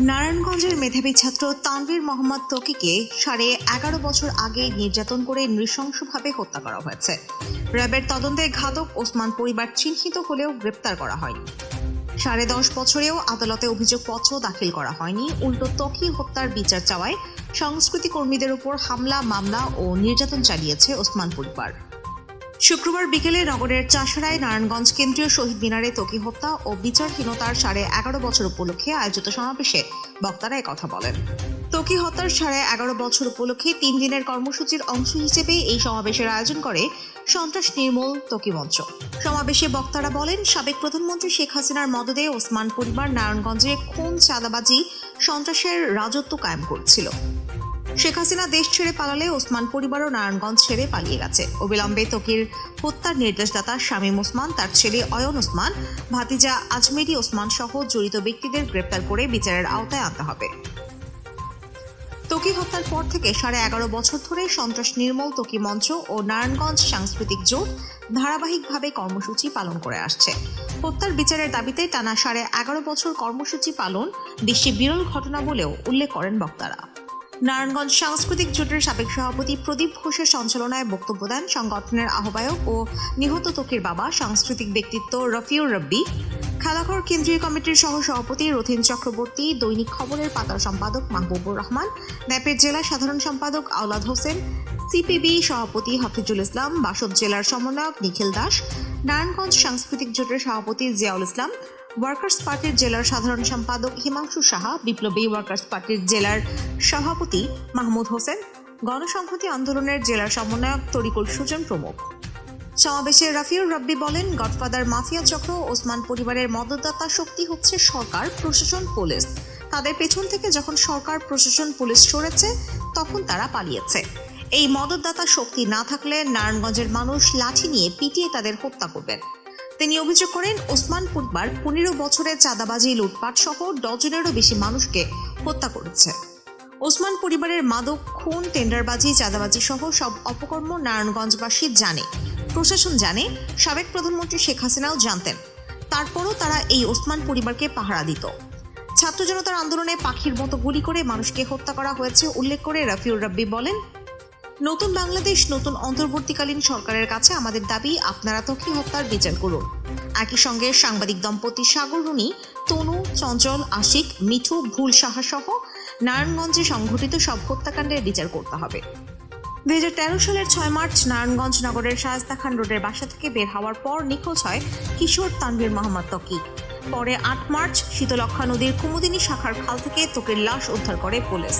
নারায়ণগঞ্জের মেধাবী ছাত্র তানভীর মোহাম্মদ তকিকে সাড়ে এগারো বছর আগে নির্যাতন করে নৃশংসভাবে হত্যা করা হয়েছে। র্যাবের তদন্তে ঘাতক ওসমান পরিবার চিহ্নিত হলেও গ্রেপ্তার করা হয়নি। সাড়ে দশ বছরেও আদালতে অভিযোগপত্র দাখিল করা হয়নি। উল্টো ত্বকি হত্যার বিচার চাওয়ায় সংস্কৃতি কর্মীদের উপর হামলা, মামলা ও নির্যাতন চালিয়েছে ওসমান পরিবার। শুক্রবার বিকেলে নগরের চাষড়ায় নারায়ণগঞ্জ কেন্দ্রীয় শহীদ মিনারে তকি হত্যা ও বিচারহীনতার সাড়ে এগারো বছর উপলক্ষে আয়োজিত সমাবেশে বক্তারা কথা বলেন। তকি হত্যার সাড়ে এগারো বছর উপলক্ষে তিন দিনের কর্মসূচির অংশ হিসেবে এই সমাবেশের আয়োজন করে সন্ত্রাস নির্মূল তকি মঞ্চ। সমাবেশে বক্তারা বলেন, সাবেক প্রধানমন্ত্রী শেখ হাসিনার মদদে ওসমান পরিবার নারায়ণগঞ্জে খুন চাঁদাবাজি সন্ত্রাসের রাজত্ব কায়েম করছিল। শেখ হাসিনা দেশ ছেড়ে পালালে ওসমান পরিবারও নারায়ণগঞ্জ ছেড়ে পালিয়ে গেছে। অবিলম্বে তকির হত্যার নির্দেশদাতা শামীম ওসমান, তার ছেলে অয়ন ওসমান, ভাতিজা আজমেরি ওসমান সহ জড়িত ব্যক্তিদের গ্রেপ্তার করে বিচারের আওতায় আনতে হবে। তকি হত্যার পর থেকে সাড়ে এগারো বছর ধরে সন্ত্রাস নির্মূল তকি মঞ্চ ও নারায়ণগঞ্জ সাংস্কৃতিক জোট ধারাবাহিকভাবে কর্মসূচি পালন করে আসছে। হত্যার বিচারের দাবিতে টানা সাড়ে এগারো বছর কর্মসূচি পালন বিশ্বে বিরল ঘটনা বলেও উল্লেখ করেন বক্তারা। নারায়ণগঞ্জ সাংস্কৃতিক জোটের সাবেক সভাপতি প্রদীপ ঘোষের সঞ্চালনায় বক্তব্য দেন সংগঠনের আহ্বায়ক ও নিহত তকির বাবা, সাংস্কৃতিক ব্যক্তিত্ব রফিউর রব্বি, খেলাঘর কেন্দ্রীয় কমিটির সহ সভাপতি রথিন চক্রবর্তী, দৈনিক খবরের পাতার সম্পাদক মাহবুবুর রহমান, ন্যাপের জেলা সাধারণ সম্পাদক আওলাদ হোসেন, সিপিবি সভাপতি হাফিজুল ইসলাম বাসব জেলার সমন্বয়ক নিখিল দাস, নারায়ণগঞ্জ সাংস্কৃতিক জোটের সভাপতি জিয়াউল ইসলাম ওয়ার্কার্স পার্টির জেলার সাধারণ সম্পাদক হিমাংশু সাহা, বিপ্লবী ওয়ার্কার্স পার্টির জেলার সভাপতি মাহমুদ হোসেন, গণসংহতি আন্দোলনের জেলার সমন্বয়ক তরিকুল সুজন প্রমুখ। সমাবেশে রাফিউর রব্বি বলেন, গডফাদার মাফিয়া চক্র ওসমান পরিবারের মদতদাতা শক্তি হচ্ছে সরকার, প্রশাসন, পুলিশ। তাদের পেছন থেকে যখন সরকার, প্রশাসন, পুলিশ সরেছে, তখন তারা পালিয়েছে। এই মদতদাতা শক্তি না থাকলে নারায়ণগঞ্জের মানুষ লাঠি নিয়ে পিটিয়ে তাদের হত্যা করবেন। তিনি অভিযোগ করেন, ওসমান পরিবার পনেরো বছরের চাঁদাবাজি লুটপাট সহ ডজনেরও বেশি মানুষকে হত্যা করেছে। ওসমান পরিবারের মাদক, খুন, টেন্ডারবাজি চাঁদাবাজি সহ সব অপকর্ম নারায়ণগঞ্জবাসী জানে। প্রশাসন জানে, সাবেক প্রধানমন্ত্রী শেখ হাসিনাও জানতেন। তারপরও তারা এই ওসমান পরিবারকে পাহারা দিত। ছাত্র জনতার আন্দোলনে পাখির মতো গুলি করে মানুষকে হত্যা করা হয়েছে, উল্লেখ করে রফিউর রাব্বি বলেন নতুন বাংলাদেশ, নতুন অন্তর্বর্তীকালীন সরকারের কাছে আমাদের দাবি, আপনারা তখি হত্যার বিচার করুন। একই সঙ্গে সাংবাদিক দম্পতি সাগর রুনি, তনু, চঞ্চল, আশিক, মিঠু, ভুল সাহা সহ নারায়ণগঞ্জে সংঘটিত সব হত্যাকাণ্ডের বিচার করতে হবে। দুই হাজার তেরো সালের ছয় মার্চ নারায়ণগঞ্জ নগরের শায়স্তা খান রোডের বাসা থেকে বের হওয়ার পর নিখোঁজ হয় কিশোর তানভীর মোহাম্মদ তকি পরে আট মার্চ শীতলক্ষা নদীর কুমুদিনী শাখার খাল থেকে তোকের লাশ উদ্ধার করে পুলিশ।